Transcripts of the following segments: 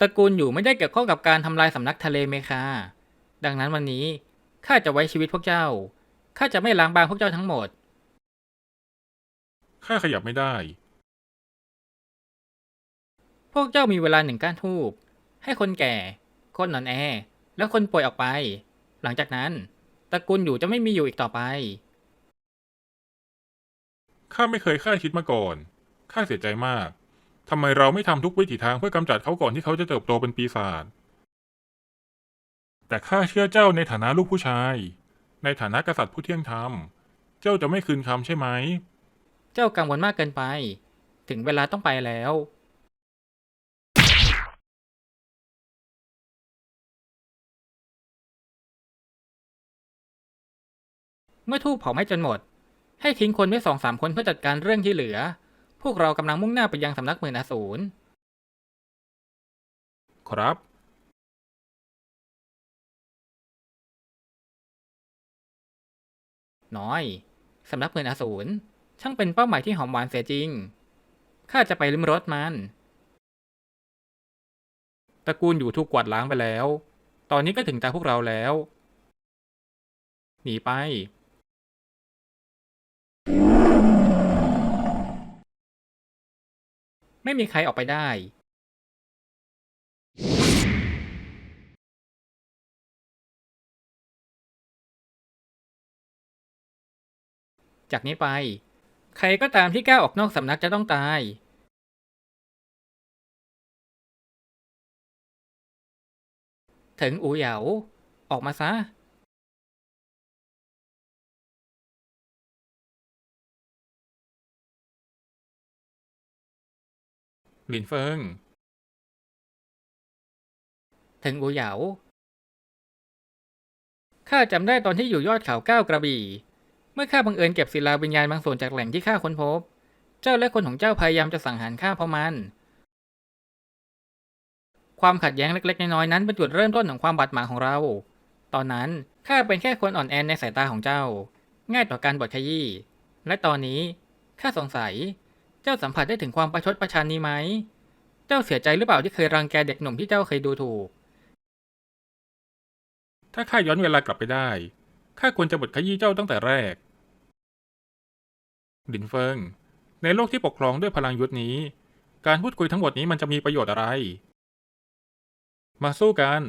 ตระกูลอยู่ไม่ได้เกี่ยวข้องกับการทำลายสำนักทะเลเมคา ดังนั้นวันนี้ข้าจะไว้ชีวิตพวกเจ้า ข้าจะไม่ล้างบางพวกเจ้าทั้งหมด ข้าขยับไม่ได้ พวกเจ้ามีเวลาหนึ่งก้านทูบให้คนแก่ คนอ่อนแอ และคนป่วยออกไป หลังจากนั้นตระกูลอยู่จะไม่มีอยู่อีกต่อไป ข้าไม่เคยคาดคิดมาก่อน ข้าเสียใจมาก ทำไมเราไม่ทำทุกวิถีทางเพื่อกำจัดเขาก่อนที่เขาจะเติบโตเป็นปีศาจ แต่ข้าเชื่อเจ้าในฐานะลูกผู้ชาย ในฐานะกษัตริย์ผู้เที่ยงธรรม เจ้าจะไม่คืนคำใช่ไหม เจ้ากังวลมากเกินไป ถึงเวลาต้องไปแล้ว เมื่อทูบเผาไหม้จนหมด ให้ทิ้งคนไว้สองสามคนเพื่อจัดการเรื่องที่เหลือ พวกเรากำลังมุ่งหน้าไปยังสำนักหมื่นอสูร ครับ น้อยสำนักหมื่นอสูร ช่างเป็นเป้าหมายที่หอมหวานเสียจริง ข้าจะไปลิมรสมัน ตระกูลอยู่ถูกกวาดล้างไปแล้ว ตอนนี้ก็ถึงตาพวกเราแล้ว หนีไป ไม่มีใครออกไปได้ จากนี้ไป ใครก็ตามที่กล้าออกนอกสำนักจะต้องตาย ถึงอูเหยาออกมาซะ หลินเฟิงถึงอูเหยาข้าจำได้ตอนที่อยู่ยอดเขาเก้ากระบี่ เมื่อข้าบังเอิญเก็บศิลาวิญญาณบางส่วนจากแหล่งที่ข้าค้นพบ เจ้าและคนของเจ้าพยายามจะสังหารข้าเพราะมัน ความขัดแย้งเล็กๆ น้อยๆนั้นเป็นจุดเริ่มต้นของความบาดหมางของเรา ตอนนั้นข้าเป็นแค่คนอ่อนแอในสายตาของเจ้า ง่ายต่อการบดขยี้ และตอนนี้ข้าสงสัย เจ้าสัมผัสได้ถึงความประชดประชันนี้ไหม เจ้าเสียใจหรือเปล่าที่เคยรังแกเด็กหนุ่มที่เจ้าเคยดูถูก ถ้าข้าย้อนเวลากลับไปได้ ข้าควรจะบทขยี้เจ้าตั้งแต่แรกหลินเฟิง ในโลกที่ปกครองด้วยพลังยุทธนี้ การพูดคุยทั้งหมดนี้มันจะมีประโยชน์อะไร มาสู้กัน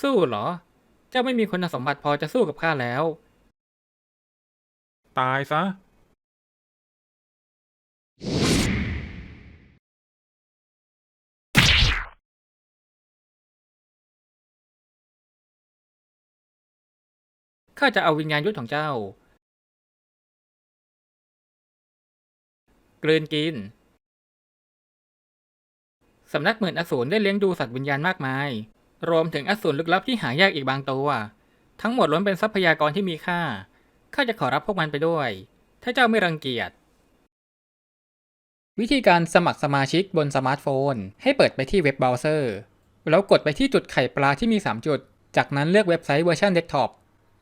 สู้เหรอ เจ้าไม่มีคุณสมบัติพอจะสู้กับข้าแล้ว ตายซะ ข้าจะเอาวิญญาณยุทธของเจ้า กลืนกิน สำนักหมื่นอสูรได้เลี้ยงดูสัตว์วิญญาณมากมาย รวมถึงอสูรลึกลับที่หายากอีกบางตัว ทั้งหมดล้วนเป็นทรัพยากรที่มีค่า ข้าจะขอรับพวกมันไปด้วย ถ้าเจ้าไม่รังเกียจ วิธีการสมัครสมาชิกบนสมาร์ทโฟน ให้เปิดไปที่เว็บเบราว์เซอร์ แล้วกดไปที่จุดไข่ปลาที่มี 3 จุด จากนั้นเลือกเว็บไซต์เวอร์ชันเดสก์ท็อป